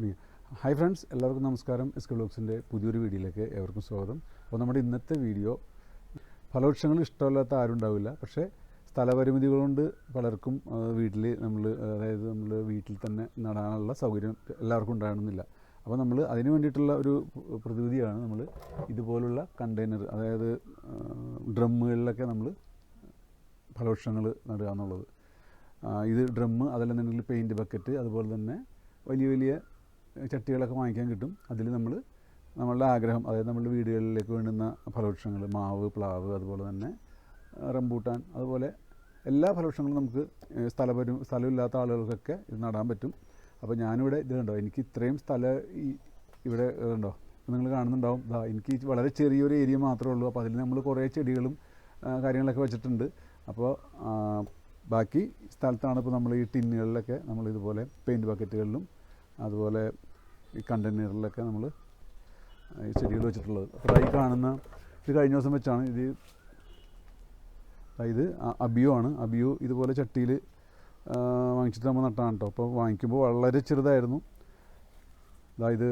തുടങ്ങി hi friends എല്ലാവർക്കും നമസ്കാരം. എസ് കെ ബ്ലോഗ്സിന്റെ പുതിയൊരു വീഡിയോയിലേക്ക് ഏവർക്കും സ്വാഗതം. അപ്പോൾ നമ്മുടെ ഇന്നത്തെ വീഡിയോ ഫലവൃക്ഷങ്ങൾ ഇഷ്ടമില്ലാത്ത ആരും ഉണ്ടാവില്ല. പക്ഷേ സ്ഥലപരിമിതികൾ കൊണ്ട് പലർക്കും വീട്ടിൽ നമ്മൾ അതായത് നമ്മൾ വീട്ടിൽ തന്നെ നടാനുള്ള സൗകര്യം എല്ലാവർക്കും ഉണ്ടാകണമെന്നില്ല. അപ്പോൾ നമ്മൾ അതിന് വേണ്ടിയിട്ടുള്ള ഒരു പ്രതിവിധിയാണ് നമ്മൾ ഇതുപോലുള്ള കണ്ടെയ്നർ അതായത് ഡ്രമ്മുകളിലൊക്കെ നമ്മൾ ഫലവൃക്ഷങ്ങൾ നടുക എന്നുള്ളത്. ഇത് ഡ്രമ്മ് അതല്ലെന്നുണ്ടെങ്കിൽ പെയിന്റ് ബക്കറ്റ് അതുപോലെ തന്നെ വലിയ വലിയ ചട്ടികളൊക്കെ വാങ്ങിക്കാൻ കിട്ടും. അതിൽ നമ്മൾ നമ്മളുടെ ആഗ്രഹം അതായത് നമ്മളുടെ വീടുകളിലേക്ക് വേണ്ടുന്ന ഫലവൃക്ഷങ്ങൾ മാവ് പ്ലാവ് അതുപോലെ തന്നെ റംബൂട്ടാൻ അതുപോലെ എല്ലാ ഫലവൃക്ഷങ്ങളും നമുക്ക് സ്ഥലപരി സ്ഥലമില്ലാത്ത ആളുകൾക്കൊക്കെ ഇത് നടാൻ പറ്റും. അപ്പോൾ ഞാനിവിടെ ഇത് കണ്ടോ എനിക്ക് ഇത്രയും സ്ഥലം ഈ ഇവിടെ ഉണ്ടോ നിങ്ങൾ കാണുന്നുണ്ടാവും ദാ എനിക്ക് വളരെ ചെറിയൊരു ഏരിയ മാത്രമേ ഉള്ളൂ. അപ്പോൾ അതിൽ നമ്മൾ കുറേ ചെടികളും കാര്യങ്ങളൊക്കെ വെച്ചിട്ടുണ്ട്. അപ്പോൾ ബാക്കി സ്ഥലത്താണ് ഇപ്പോൾ നമ്മൾ ഈ ടിന്നുകളിലൊക്കെ നമ്മൾ ഇതുപോലെ പെയിന്റ് ബക്കറ്റുകളിലും അതുപോലെ ഈ കണ്ടെയ്നറിലൊക്കെ നമ്മൾ ഈ ചെടികൾ വെച്ചിട്ടുള്ളത്. അപ്പോൾ ഈ കാണുന്ന ഇത് കഴിഞ്ഞ ദിവസം വെച്ചാണ് ഇത്. ഇത് അബിയോ ആണ്. അബിയോ ഇതുപോലെ ചട്ടിയിൽ വാങ്ങിച്ചിട്ട് നമ്മൾ നട്ടാണ് കേട്ടോ അപ്പോൾ വാങ്ങിക്കുമ്പോൾ വളരെ ചെറുതായിരുന്നു. ഇത്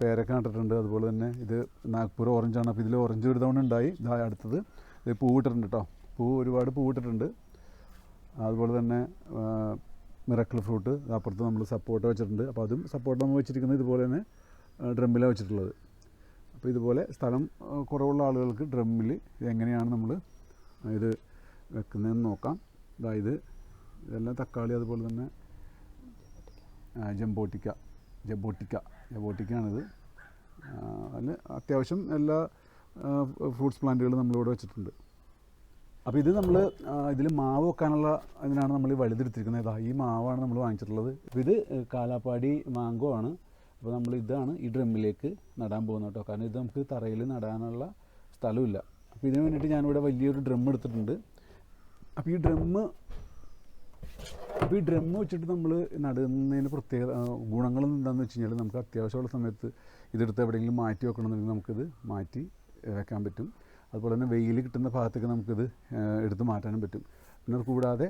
പേരക്ക നട്ടിട്ടുണ്ട്. അതുപോലെ തന്നെ ഇത് നാഗ്പൂർ ഓറഞ്ചാണ് അപ്പോൾ ഇതിൽ ഓറഞ്ച് ഒരു തവണ ഉണ്ടായി. ഇതാ അടുത്തത് ഇത് പൂവിട്ടിട്ടുണ്ട് കേട്ടോ പൂ ഒരുപാട് പൂവിട്ടിട്ടുണ്ട്. അതുപോലെ തന്നെ മിറക്കിൾ ഫ്രൂട്ട് അപ്പുറത്ത് നമ്മൾ സപ്പോർട്ട് വെച്ചിട്ടുണ്ട്. അപ്പോൾ അതും സപ്പോർട്ട് നമ്മൾ വെച്ചിരിക്കുന്നത് ഇതുപോലെ തന്നെ ഡ്രമ്മിലാണ് വെച്ചിട്ടുള്ളത്. അപ്പോൾ ഇതുപോലെ സ്ഥലം കുറവുള്ള ആളുകൾക്ക് ഡ്രമ്മിൽ എങ്ങനെയാണ് നമ്മൾ ഇത് വെക്കുന്നതെന്ന് നോക്കാം. അതായത് ഇതെല്ലാം തക്കാളി അതുപോലെ തന്നെ ജംബോട്ടിക്ക ജബോട്ടിക്ക ജബോട്ടിക്കയാണിത്. അതിൽ അത്യാവശ്യം എല്ലാ ഫ്രൂട്ട്സ് പ്ലാന്റുകളും നമ്മളിവിടെ വെച്ചിട്ടുണ്ട്. അപ്പോൾ ഇത് നമ്മൾ ഇതിൽ മാവ് വെക്കാനുള്ള ഇതിനാണ് നമ്മൾ വലുതെടുത്തിരിക്കുന്നത്. ഇതാ ഈ മാവാണ് നമ്മൾ വാങ്ങിച്ചിട്ടുള്ളത്. അപ്പോൾ ഇത് കാലാപ്പാടി മാങ്കോ ആണ്. അപ്പോൾ നമ്മൾ ഇതാണ് ഈ ഡ്രമ്മിലേക്ക് നടാൻ പോകുന്നത് കേട്ടോ. കാരണം ഇത് നമുക്ക് തറയിൽ നടാനുള്ള സ്ഥലമില്ല. അപ്പോൾ ഇതിന് വേണ്ടിയിട്ട് ഞാനിവിടെ വലിയൊരു ഡ്രം എടുത്തിട്ടുണ്ട്. അപ്പോൾ ഈ ഡ്രമ്മ് അപ്പോൾ ഈ ഡ്രം വെച്ചിട്ട് നമ്മൾ നടുന്നതിന് പ്രത്യേക ഗുണങ്ങളൊന്നും എന്താണെന്ന് വെച്ച് കഴിഞ്ഞാൽ നമുക്ക് അത്യാവശ്യമുള്ള സമയത്ത് ഇതെടുത്ത് എവിടെയെങ്കിലും മാറ്റി വെക്കണമെന്നുണ്ടെങ്കിൽ നമുക്കിത് മാറ്റി വെക്കാൻ പറ്റും. അതുപോലെ തന്നെ വെയിൽ കിട്ടുന്ന ഭാഗത്തേക്ക് നമുക്കിത് എടുത്തു മാറ്റാനും പറ്റും. പിന്നെ കൂടാതെ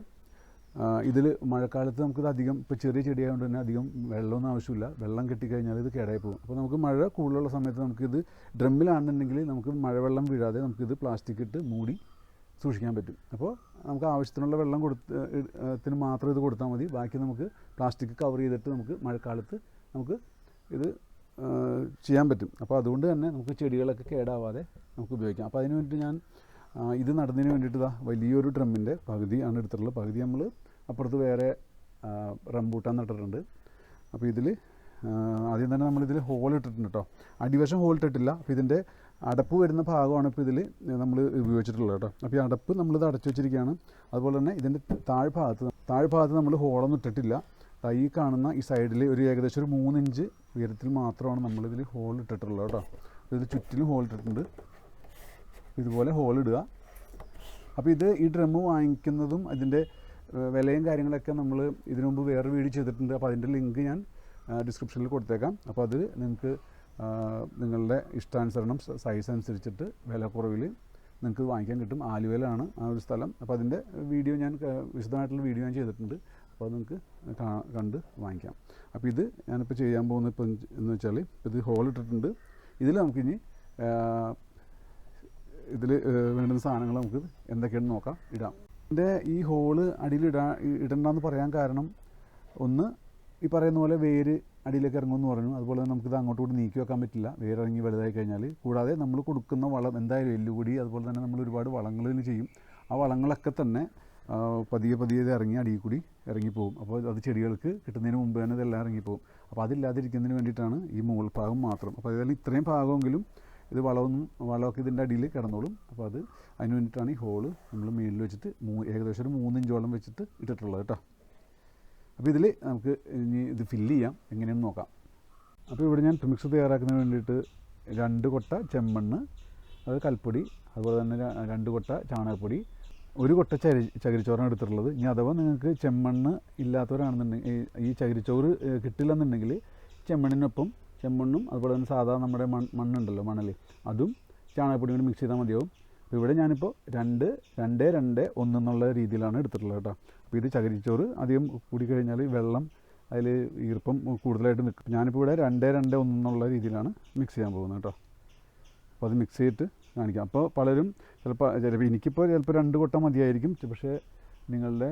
ഇതിൽ മഴക്കാലത്ത് നമുക്കിത് അധികം ഇപ്പോൾ ചെറിയ ചെടിയായതുകൊണ്ട് തന്നെ അധികം വെള്ളമൊന്നും ആവശ്യമില്ല. വെള്ളം കെട്ടിക്കഴിഞ്ഞാൽ ഇത് കേടായി പോകും അപ്പോൾ നമുക്ക് മഴ കൂടുതലുള്ള സമയത്ത് നമുക്കിത് ഡ്രമ്മിലാണെന്നുണ്ടെങ്കിൽ നമുക്ക് മഴവെള്ളം വീഴാതെ നമുക്കിത് പ്ലാസ്റ്റിക് ഇട്ട് മൂടി സൂക്ഷിക്കാൻ പറ്റും. അപ്പോൾ നമുക്ക് ആവശ്യത്തിനുള്ള വെള്ളം കൊടുത്ത് മാത്രം ഇത് കൊടുത്താൽ മതി. ബാക്കി നമുക്ക് പ്ലാസ്റ്റിക് കവർ ചെയ്തിട്ട് നമുക്ക് മഴക്കാലത്ത് നമുക്ക് ഇത് ചെയ്യാൻ പറ്റും. അപ്പോൾ അതുകൊണ്ട് തന്നെ നമുക്ക് ചെടികളൊക്കെ കേടാവാതെ നമുക്ക് ഉപയോഗിക്കാം. അപ്പോൾ അതിന് വേണ്ടിയിട്ട് ഞാൻ ഇത് നടന്നതിന് വേണ്ടിയിട്ട് വലിയൊരു ഡ്രമ്മിന്റെ പകുതി ആണ് എടുത്തിട്ടുള്ളത്. പകുതി നമ്മൾ അപ്പുറത്ത് വേറെ റംബൂട്ടാൻ നട്ടിട്ടുണ്ട്. അപ്പോൾ ഇതിൽ ആദ്യം തന്നെ നമ്മളിതിൽ ഹോൾ ഇട്ടിട്ടുണ്ട് കേട്ടോ. അടിവശം ഹോൾ ഇട്ടിട്ടില്ല. അപ്പോൾ ഇതിന്റെ അടപ്പ് വരുന്ന ഭാഗമാണ് ഇപ്പോൾ ഇതിൽ നമ്മൾ ഉപയോഗിച്ചിട്ടുള്ളത് കേട്ടോ. അപ്പോൾ ഈ അടപ്പ് നമ്മളിത് അടച്ചു വെച്ചിരിക്കുകയാണ്. അതുപോലെ തന്നെ ഇതിന്റെ താഴ്ഭാഗത്ത് താഴ്ഭാഗത്ത് നമ്മൾ ഹോളൊന്നും ഇട്ടിട്ടില്ല. തൈ കാണുന്ന ഈ സൈഡിൽ ഒരു ഏകദേശം ഒരു മൂന്നിഞ്ച് ഉയരത്തിൽ മാത്രമാണ് നമ്മളിതിൽ ഹോൾ ഇട്ടിട്ടുള്ളത് കേട്ടോ. ഇതിൽ ചുറ്റിലും ഹോൾ ഇട്ടിട്ടുണ്ട്. ഇതുപോലെ ഹോൾ ഇടുക. അപ്പോൾ ഇത് ഈ ഡ്രമ്മ് വാങ്ങിക്കുന്നതും അതിന്റെ വിലയും കാര്യങ്ങളൊക്കെ നമ്മൾ ഇതിനു മുമ്പ് വേറെ വീഡിയോ ചെയ്തിട്ടുണ്ട്. അപ്പോൾ അതിന്റെ ലിങ്ക് ഞാൻ ഡിസ്ക്രിപ്ഷനിൽ കൊടുത്തേക്കാം. അപ്പോൾ അത് നിങ്ങൾക്ക് നിങ്ങളുടെ ഇഷ്ടാനുസരണം സൈസ് അനുസരിച്ചിട്ട് വില കുറവിൽ നിങ്ങൾക്ക് വാങ്ങിക്കാൻ കിട്ടും. ആലുവയിലാണ് ആ ഒരു സ്ഥലം. അപ്പോൾ അതിന്റെ വീഡിയോ ഞാൻ വിശദമായിട്ടുള്ള വീഡിയോ ഞാൻ ചെയ്തിട്ടുണ്ട്. അപ്പോൾ അത് നിങ്ങൾക്ക് കണ്ട് വാങ്ങിക്കാം. അപ്പോൾ ഇത് ഞാനിപ്പോൾ ചെയ്യാൻ പോകുന്ന ഇപ്പം എന്ന് വെച്ചാൽ ഇത് ഹോൾ ഇട്ടിട്ടുണ്ട്. ഇതിൽ നമുക്കിനി ഇതിൽ വേണ്ടുന്ന സാധനങ്ങൾ നമുക്ക് എന്തൊക്കെയാണെന്ന് നോക്കാം ഇടാം. ഇതിന്റെ ഈ ഹോൾ അടിയിൽ ഇടാ ഇടണ്ടെന്ന് പറയാൻ കാരണം ഒന്ന് ഈ പറയുന്ന പോലെ വേര് അടിയിലേക്ക് ഇറങ്ങുമെന്ന് പറഞ്ഞു. അതുപോലെ തന്നെ നമുക്കിത് അങ്ങോട്ട് കൂടി നീക്കി വെക്കാൻ പറ്റില്ല. വേരിറങ്ങി വലുതായി കഴിഞ്ഞാൽ. കൂടാതെ നമ്മൾ കൊടുക്കുന്ന വളം എന്തായാലും എല്ലുപൊടി അതുപോലെ തന്നെ നമ്മൾ ഒരുപാട് വളങ്ങൾ ചെയ്യും. ആ വളങ്ങളൊക്കെ തന്നെ പതിയെ പതിയെ ഇറങ്ങി അടിയിൽ കൂടി ഇറങ്ങിപ്പോകും. അപ്പോൾ അത് ചെടികൾക്ക് കിട്ടുന്നതിന് മുമ്പ് തന്നെ ഇതെല്ലാം ഇറങ്ങിപ്പോകും. അപ്പോൾ അതില്ലാതിരിക്കുന്നതിന് വേണ്ടിയിട്ടാണ് ഈ മുകൾ ഭാഗം മാത്രം. അപ്പോൾ അതിൽ ഇത്രയും ഭാഗമെങ്കിലും ഇത് വളമൊന്നും വളമൊക്കെ ഇതിന്റെ അടിയിൽ കിടന്നോളും. അപ്പോൾ അത് അതിന് വേണ്ടിയിട്ടാണ് ഈ ഹോൾ നമ്മൾ മേളിൽ വെച്ചിട്ട് മൂ ഏകദേശം ഒരു മൂന്നിഞ്ചോളം വെച്ചിട്ട് ഇട്ടിട്ടുള്ളത് കേട്ടോ. അപ്പോൾ ഇതിൽ നമുക്ക് ഇനി ഇത് ഫില്ല് ചെയ്യാം. എങ്ങനെയെന്ന് നോക്കാം. അപ്പോൾ ഇവിടെ ഞാൻ മിക്സ് തയ്യാറാക്കുന്നതിന് വേണ്ടിയിട്ട് രണ്ട് കൊട്ട ചെമ്മണ്ണ് അത് കൽപ്പൊടി അതുപോലെ തന്നെ രണ്ട് കൊട്ട ചാണകപ്പൊടി ഒരു കൊട്ട ചരി ചകിരിച്ചോറാണ് എടുത്തിട്ടുള്ളത്. ഇനി അഥവാ നിങ്ങൾക്ക് ചെമ്മണ്ണ് ഇല്ലാത്തവരാണെന്നുണ്ടെങ്കിൽ ഈ- ചകിരിച്ചോറ് കിട്ടില്ലെന്നുണ്ടെങ്കിൽ ചെമ്മണ്ണിനൊപ്പം ചെമ്മണ്ണും അതുപോലെ തന്നെ സാധാ നമ്മുടെ മണ്ണുണ്ടല്ലോ മണൽ അതും ചാണകപ്പൊടി കൂടി മിക്സ് ചെയ്താൽ മതിയാവും. അപ്പോൾ ഇവിടെ ഞാനിപ്പോൾ രണ്ട് രണ്ട് രണ്ട് ഒന്ന് എന്നുള്ള രീതിയിലാണ് എടുത്തിട്ടുള്ളത് കേട്ടോ. അപ്പോൾ ഇത് ചകിരിച്ചോറ് അധികം കൂടി കഴിഞ്ഞാൽ വെള്ളം അതിൽ ഈർപ്പം കൂടുതലായിട്ട് നിൽക്കും ഞാനിപ്പോൾ ഇവിടെ രണ്ട് രണ്ട് ഒന്നെന്നുള്ള രീതിയിലാണ് മിക്സ് ചെയ്യാൻ പോകുന്നത് കേട്ടോ. അപ്പോൾ അത് മിക്സ് ചെയ്തിട്ട് കാണിക്കാം. അപ്പോൾ പലരും ചിലപ്പോൾ ചിലപ്പോൾ എനിക്കിപ്പോൾ ചിലപ്പോൾ രണ്ട് കൊട്ട മതിയായിരിക്കും. പക്ഷേ നിങ്ങളുടെ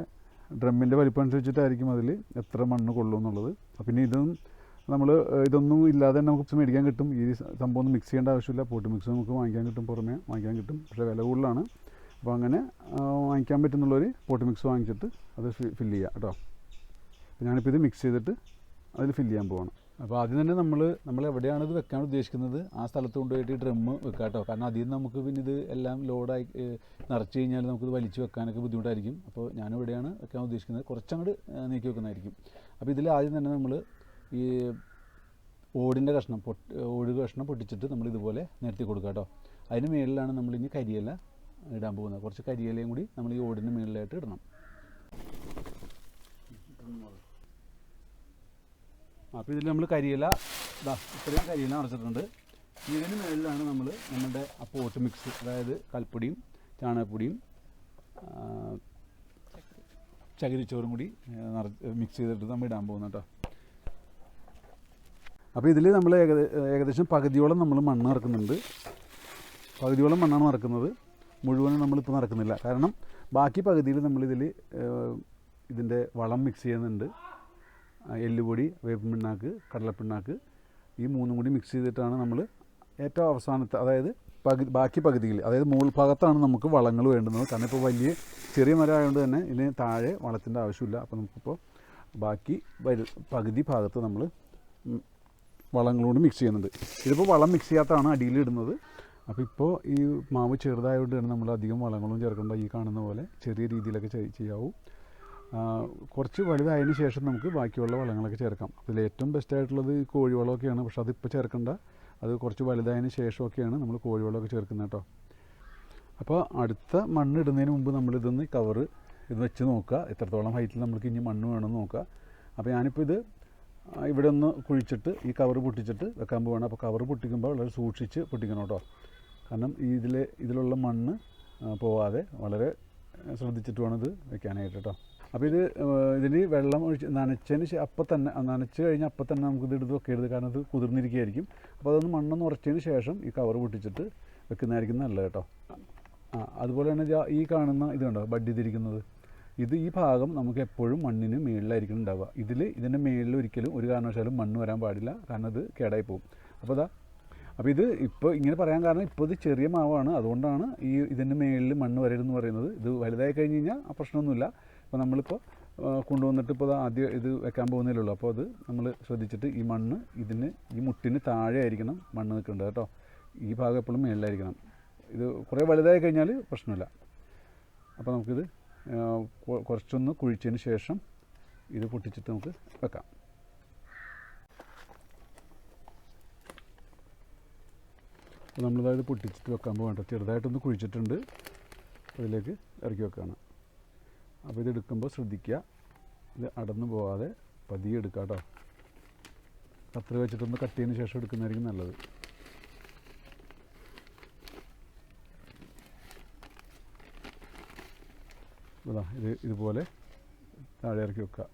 ഡ്രമ്മിന്റെ വലിപ്പം അനുസരിച്ചിട്ടായിരിക്കും അതിൽ എത്ര മണ്ണ് കൊള്ളും എന്നുള്ളത്. പിന്നെ ഇതും നമ്മൾ ഇതൊന്നും ഇല്ലാതെ തന്നെ നമുക്ക് മേടിക്കാൻ കിട്ടും. ഈ സംഭവം ഒന്നും മിക്സ് ചെയ്യേണ്ട ആവശ്യമില്ല. പോട്ട് മിക്സ് നമുക്ക് വാങ്ങിക്കാൻ കിട്ടും പുറമേ വാങ്ങിക്കാൻ കിട്ടും. പക്ഷേ വില കൂടുതലാണ്. അപ്പോൾ അങ്ങനെ വാങ്ങിക്കാൻ പറ്റുന്നുള്ളവർ പോട്ട് മിക്സ് വാങ്ങിച്ചിട്ട് അത് ഫില്ല് ചെയ്യുക കേട്ടോ. ഞാനിപ്പോൾ ഇത് മിക്സ് ചെയ്തിട്ട് അതിൽ ഫില്ല് ചെയ്യാൻ പോവാണ്. അപ്പോൾ ആദ്യം തന്നെ നമ്മൾ നമ്മൾ എവിടെയാണ് ഇത് വെക്കാൻ ഉദ്ദേശിക്കുന്നത്? ആ സ്ഥലത്ത് കൊണ്ടുപോയിട്ട് ഈ ഡ്രമ്മ് വെക്കാം കേട്ടോ കാരണം ആദ്യം നമുക്ക് പിന്നെ ഇത് എല്ലാം ലോഡായി നിറച്ച് കഴിഞ്ഞാൽ നമുക്കിത് വലിച്ചു വെക്കാനൊക്കെ ബുദ്ധിമുട്ടായിരിക്കും. അപ്പോൾ ഞാൻ എവിടെയാണ് വെക്കാൻ ഉദ്ദേശിക്കുന്നത്. കുറച്ചങ്ങോട്ട് നീക്കി വെക്കുന്നതായിരിക്കും. അപ്പോൾ ഇതിൽ ആദ്യം തന്നെ നമ്മൾ ഈ ഓടിന്റെ കഷ്ണം പൊട്ട് ഓട് കഷ്ണം പൊട്ടിച്ചിട്ട് നമ്മൾ ഇതുപോലെ നിരത്തി കൊടുക്കുക കേട്ടോ അതിന് മുകളിലാണ് നമ്മൾ ഇനി കരിയില ഇടാൻ പോകുന്നത്. കുറച്ച് കരിയിലയും കൂടി നമ്മൾ ഈ ഓടിന്റെ മുകളിലായിട്ട് ഇടണം. അപ്പോൾ ഇതിൽ നമ്മൾ കരിയില ഇതാ ഇത്രയും കരിയില അടച്ചിട്ടുണ്ട്. ഇതിന് മുകളിലാണ് നമ്മൾ നമ്മുടെ ആ പോട്ട് മിക്സ് അതായത് കൽപ്പൊടിയും ചാണകപ്പൊടിയും ചകിരിച്ചോറും കൂടി മിക്സ് ചെയ്തിട്ട് നമ്മൾ ഇടാൻ പോകുന്ന കേട്ടോ അപ്പോൾ ഇതിൽ നമ്മൾ ഏകദേ- ഏകദേശം പകുതിയോളം നമ്മൾ മണ്ണ് നിറക്കുന്നുണ്ട് പകുതിയോളം മണ്ണാണ് നിറക്കുന്നത് മുഴുവനും നമ്മളിപ്പോൾ നടക്കുന്നില്ല കാരണം ബാക്കി പകുതിയിൽ നമ്മളിതിൽ ഇതിന്റെ വളം മിക്സ് ചെയ്യുന്നുണ്ട്. എല്ലുപൊടി വേപ്പിൻ പിണ്ണാക്ക് കടലപ്പിണ്ണാക്ക് ഈ മൂന്നും കൂടി മിക്സ് ചെയ്തിട്ടാണ് നമ്മൾ ഏറ്റവും അവസാനത്തെ അതായത് പകുതി ബാക്കി പകുതിയിൽ അതായത് മുകൾ ഭാഗത്താണ് നമുക്ക് വളങ്ങൾ വേണ്ടുന്നത്. കാരണം ഇപ്പോൾ വലിയ ചെറിയ മരം ആയതുകൊണ്ട് തന്നെ ഇതിന് താഴെ വളത്തിന്റെ ആവശ്യമില്ല. അപ്പോൾ നമുക്കിപ്പോൾ ബാക്കി പകുതി ഭാഗത്ത് നമ്മൾ വളങ്ങളോട് മിക്സ് ചെയ്യുന്നുണ്ട്. ഇതിപ്പോൾ വളം മിക്സ് ചെയ്യാത്തതാണ് അടിയിൽ ഇടുന്നത്. അപ്പോൾ ഇപ്പോൾ ഈ മാവ് ചെറുതായതുകൊണ്ട് തന്നെ നമ്മൾ അധികം വളങ്ങളും ചേർക്കേണ്ട ഈ കാണുന്ന പോലെ ചെറിയ രീതിയിലൊക്കെ ചെയ്- ചെയ്യാവൂ. കുറച്ച് വലുതായതിനു ശേഷം നമുക്ക് ബാക്കിയുള്ള വളങ്ങളൊക്കെ ചേർക്കാം. അതിൽ ഏറ്റവും ബെസ്റ്റ് ആയിട്ടുള്ളത് ഈ കോഴിവളമൊക്കെയാണ്. പക്ഷെ അതിപ്പോൾ ചേർക്കേണ്ട. അത് കുറച്ച് വലുതായതിനു ശേഷമൊക്കെയാണ് നമ്മൾ കോഴിവളമൊക്കെ ചേർക്കുന്നത് കേട്ടോ. അപ്പോൾ അടുത്ത മണ്ണ് ഇടുന്നതിന് മുമ്പ് നമ്മളിതൊന്ന് കവറ് ഇത് വെച്ച് നോക്കുക. എത്രത്തോളം ഹൈറ്റിൽ നമുക്ക് ഇനി മണ്ണ് വേണമെന്ന് നോക്കുക. അപ്പോൾ ഞാനിപ്പോൾ ഇത് ഇവിടെ ഒന്ന് കുഴിച്ചിട്ട് ഈ കവർ പൊട്ടിച്ചിട്ട് വെക്കാൻ പോവാണ്. അപ്പോൾ കവർ പൊട്ടിക്കുമ്പോൾ വളരെ സൂക്ഷിച്ച് പൊട്ടിക്കണം കേട്ടോ. കാരണം ഇതിലെ ഇതിലുള്ള മണ്ണ് പോവാതെ വളരെ ശ്രദ്ധിച്ചിട്ട് വേണം ഇത് വെക്കാനായിട്ട് കേട്ടോ. അപ്പോൾ ഇത് ഇതിൽ വെള്ളം ഒഴിച്ച് നനച്ചതിന് ശേഷം അപ്പം തന്നെ നനച്ച് കഴിഞ്ഞാൽ അപ്പം തന്നെ നമുക്ക് ഇത് എടുത്ത് വെക്കരുത്. കാരണം ഇത് കുതിർന്നിരിക്കുകയായിരിക്കും. അപ്പോൾ അതൊന്ന് മണ്ണൊന്ന് ഉറച്ചതിന് ശേഷം ഈ കവർ പൊട്ടിച്ചിട്ട് വെക്കുന്നതായിരിക്കും നല്ലത് കേട്ടോ. ആ അതുപോലെ തന്നെ ഈ കാണുന്ന ഇത് കണ്ടോ? ബഡ് ചെയ്തിരിക്കുന്നത്. ഇത് ഈ ഭാഗം നമുക്ക് എപ്പോഴും മണ്ണിന് മുകളിലായിരിക്കും ഉണ്ടാവുക. ഇതിൽ ഇതിന്റെ മുകളിൽ ഒരിക്കലും ഒരു കാരണവശാലും മണ്ണ് വരാൻ പാടില്ല. കാരണം അത് കേടായി പോകും. അപ്പോൾ അതാ അപ്പോൾ ഇത് ഇപ്പോൾ ഇങ്ങനെ പറയാൻ കാരണം ഇപ്പോൾ ഇത് ചെറിയ മാവാണ്. അതുകൊണ്ടാണ് ഈ ഇതിന്റെ മുകളിൽ മണ്ണ് വരരുതെന്ന് പറയുന്നത്. ഇത് വലുതായി കഴിഞ്ഞ് കഴിഞ്ഞാൽ ആ പ്രശ്നമൊന്നുമില്ല. അപ്പോൾ നമ്മളിപ്പോൾ കൊണ്ടുവന്നിട്ട് ഇപ്പോൾ ആദ്യം ഇത് വെക്കാൻ പോകുന്നതിലുള്ളൂ. അപ്പോൾ അത് നമ്മൾ ശ്രദ്ധിച്ചിട്ട് ഈ മണ്ണ് ഇതിന് ഈ മുട്ടിന് താഴെ ആയിരിക്കണം മണ്ണ് നിൽക്കേണ്ടത് കേട്ടോ. ഈ ഭാഗം എപ്പോഴും മേളിലായിരിക്കണം. ഇത് കുറേ വലുതായി കഴിഞ്ഞാൽ പ്രശ്നമില്ല. അപ്പോൾ നമുക്കിത് കുറച്ചൊന്ന് കുഴിച്ചതിന് ശേഷം ഇത് പൊട്ടിച്ചിട്ട് നമുക്ക് വെക്കാം. നമ്മളിതായത് പൊട്ടിച്ചിട്ട് വെക്കാൻ പോകണ്ട ചെറുതായിട്ടൊന്ന് കുഴിച്ചിട്ടുണ്ട്. അതിലേക്ക് ഇറക്കി വെക്കുകയാണ് അപ്പോൾ ഇതെടുക്കുമ്പോൾ ശ്രദ്ധിക്കുക ഇത് അടന്നു പോകാതെ പതിയെ എടുക്കുക കേട്ടോ കത്രി വെച്ചിട്ടൊന്ന് കട്ട് ചെയ്തതിന് ശേഷം എടുക്കുന്നതായിരിക്കും നല്ലത്. ഇതാ ഇത് ഇതുപോലെ താഴെ ഇറക്കി വെക്കുക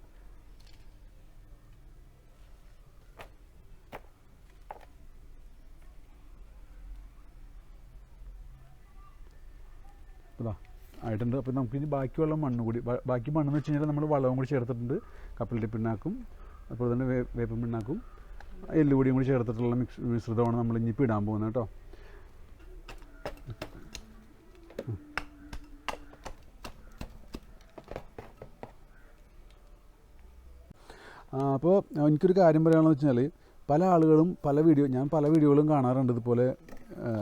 ഇതാ ആയിട്ടുണ്ട്. അപ്പോൾ നമുക്ക് ഇനി ബാക്കിയുള്ള മണ്ണ് കൂടി ബാക്കി മണ്ണെന്ന് വെച്ച് കഴിഞ്ഞാൽ നമ്മൾ വളവും കൂടി ചേർത്തിട്ടുണ്ട്. കപ്പലിന്റെ പിണ്ണാക്കും അപ്പോൾ തന്നെ വേപ്പൻ പിണ്ണാക്കും എല്ലുപൊടിയും കൂടി ചേർത്തിട്ടുള്ള മിക്സ് മിശ്രിതമാണ് നമ്മൾ ഇനിയിപ്പോൾ ഇടാൻ പോകുന്നത് കേട്ടോ. അപ്പോൾ എനിക്കൊരു കാര്യം പറയാനുള്ളത് വെച്ചാൽ പല ആളുകളും പല വീഡിയോ ഞാൻ പല വീഡിയോകളും കാണാറുണ്ട് ഇതുപോലെ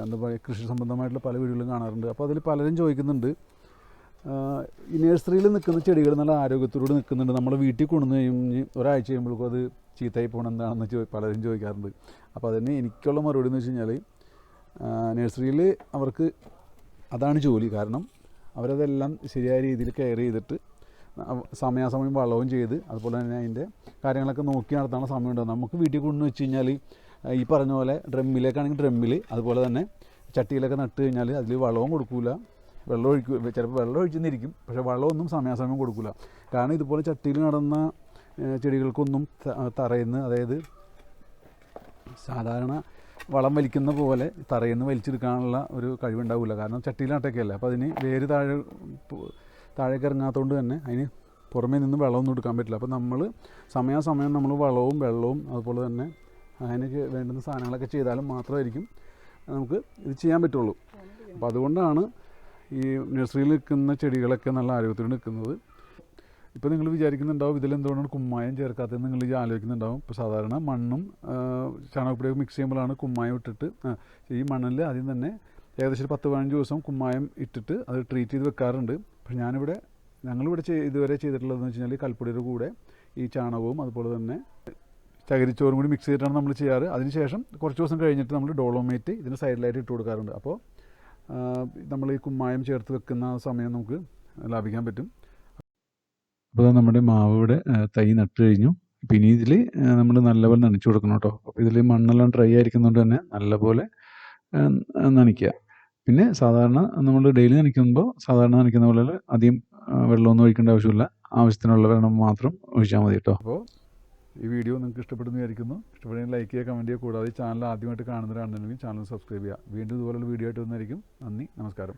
എന്താ പറയുക കൃഷി സംബന്ധമായിട്ടുള്ള പല വീഡിയോകളും കാണാറുണ്ട്. അപ്പോൾ അതിൽ പലരും ചോദിക്കുന്നുണ്ട് ഈ നഴ്സറിയിൽ നിൽക്കുന്ന ചെടികൾ നല്ല ആരോഗ്യത്തോടെ നിൽക്കുന്നുണ്ട് നമ്മൾ വീട്ടിൽ കൊണ്ടുവന്ന് കഴിഞ്ഞ് ഒരാഴ്ച കഴിയുമ്പോഴേക്കും അത് ചീത്തയായി പോകണം എന്താണെന്ന് ചോ പലരും ചോദിക്കാറുണ്ട്. അപ്പോൾ അതിന് എനിക്കുള്ള മറുപടി എന്ന് വെച്ച് കഴിഞ്ഞാൽ നഴ്സറിയിൽ അവർക്ക് അതാണ് ജോലി. കാരണം അവരതെല്ലാം ശരിയായ രീതിയിൽ കെയർ ചെയ്തിട്ട് സമയാസമയം വളവും ചെയ്ത് അതുപോലെ തന്നെ അതിന്റെ കാര്യങ്ങളൊക്കെ നോക്കി നടത്താനുള്ള സമയമുണ്ടാകും നമുക്ക് വീട്ടിൽ കൊണ്ടു വെച്ച് കഴിഞ്ഞാൽ ഈ പറഞ്ഞ പോലെ ഡ്രമ്മിലേക്കാണെങ്കിൽ ഡ്രമ്മിൽ അതുപോലെ തന്നെ ചട്ടിയിലൊക്കെ നട്ട് കഴിഞ്ഞാൽ അതിൽ വളവും കൊടുക്കൂല. വെള്ളം ഒഴിക്കൂ ചിലപ്പോൾ വെള്ളം ഒഴിച്ചെന്നിരിക്കും പക്ഷേ വെള്ളമൊന്നും സമയാസമയം കൊടുക്കില്ല കാരണം ഇതുപോലെ ചട്ടിയിൽ നടന്ന ചെടികൾക്കൊന്നും തറയുന്ന അതായത് സാധാരണ വളം വലിക്കുന്ന പോലെ തറയുന്ന വലിച്ചെടുക്കാനുള്ള ഒരു കഴിവുണ്ടാവില്ല കാരണം ചട്ടിയിലാട്ടൊക്കെയല്ലേ അപ്പോൾ അതിന് വേര് താഴെ താഴേക്ക് ഇറങ്ങാത്തതുകൊണ്ട് തന്നെ അതിന് പുറമേ നിന്ന് വെള്ളമൊന്നും എടുക്കാൻ പറ്റില്ല. അപ്പോൾ നമ്മൾ സമയാസമയം നമ്മൾ വളവും വെള്ളവും അതുപോലെ തന്നെ അതിനൊക്കെ വേണ്ടുന്ന സാധനങ്ങളൊക്കെ ചെയ്താലും മാത്രമായിരിക്കും നമുക്ക് ഇത് ചെയ്യാൻ പറ്റുള്ളൂ. അപ്പോൾ അതുകൊണ്ടാണ് ഈ നഴ്സറിയിൽ നിൽക്കുന്ന ചെടികളൊക്കെ നല്ല ആരോഗ്യത്തിൽ നിൽക്കുന്നത്. ഇപ്പോൾ നിങ്ങൾ വിചാരിക്കുന്നുണ്ടാവും ഇതിലെന്തുകൊണ്ടാണ് കുമ്മായം ചേർക്കാത്തതെന്ന് നിങ്ങൾ ആലോചിക്കുന്നുണ്ടാവും. ഇപ്പോൾ സാധാരണ മണ്ണും ചാണകപ്പൊടിയൊക്കെ മിക്സ് ചെയ്യുമ്പോഴാണ് കുമ്മായം ഇട്ടിട്ട് ഈ മണ്ണിൽ ആദ്യം തന്നെ ഏകദേശം പത്ത് പതിനഞ്ച് ദിവസം കുമ്മായം ഇട്ടിട്ട് അത് ട്രീറ്റ് ചെയ്ത് വെക്കാറുണ്ട്. പക്ഷെ ഞാനിവിടെ ഞങ്ങളിവിടെ ചെയ് ഇതുവരെ ചെയ്തിട്ടുള്ളതെന്ന് വെച്ച് കഴിഞ്ഞാൽ കൽപ്പൊടിയുടെ കൂടെ ഈ ചാണകവും അതുപോലെ തന്നെ ചകിരിച്ചോറും കൂടി മിക്സ് ചെയ്തിട്ടാണ് നമ്മൾ ചെയ്യാറ്. അതിനുശേഷം കുറച്ച് ദിവസം കഴിഞ്ഞിട്ട് നമ്മൾ ഡോളോമേറ്റ് ഇതിന്റെ സൈഡിലായിട്ട് ഇട്ട് കൊടുക്കാറുണ്ട്. അപ്പോൾ നമ്മൾ ഈ കുമ്മായം ചേർത്ത് വെക്കുന്ന സമയം നമുക്ക് ലാഭിക്കാൻ പറ്റും. അപ്പോൾ നമ്മുടെ മാവ് ഇവിടെ തൈ നട്ട് കഴിഞ്ഞു. പിന്നെ ഇതിൽ നമ്മൾ നല്ലപോലെ നനച്ചു കൊടുക്കണം കേട്ടോ. അപ്പോൾ ഇതിൽ മണ്ണെല്ലാം ഡ്രൈ ആയിരിക്കുന്നതുകൊണ്ട് തന്നെ നല്ലപോലെ നനയ്ക്കുക. പിന്നെ സാധാരണ നമ്മൾ ഡെയിലി നനയ്ക്കുമ്പോൾ സാധാരണ നനയ്ക്കുന്ന പോലെ അധികം വെള്ളമൊന്നും ഒഴിക്കേണ്ട ആവശ്യമില്ല. ആവശ്യത്തിനുള്ള വെള്ളം മാത്രം ഒഴിച്ചാൽ മതി കേട്ടോ. അപ്പോൾ ഈ വീഡിയോ നിങ്ങൾക്ക് ഇഷ്ടപ്പെടുന്നു വിചാരിക്കുന്നു ഇഷ്ടപ്പെടുന്ന ലൈക്ക് ചെയ്യുക കമന്റ് ചെയ്യുക. കൂടാതെ ചാനൽ ആദ്യമായിട്ട് കാണുന്നവരാണെന്നുണ്ടെങ്കിൽ ചാനൽ സബ്സ്ക്രൈബ് ചെയ്യുക. വീണ്ടും ഇതുപോലുള്ള വീഡിയോ ആയിട്ട് വന്നായിരിക്കും നന്ദി നമസ്കാരം.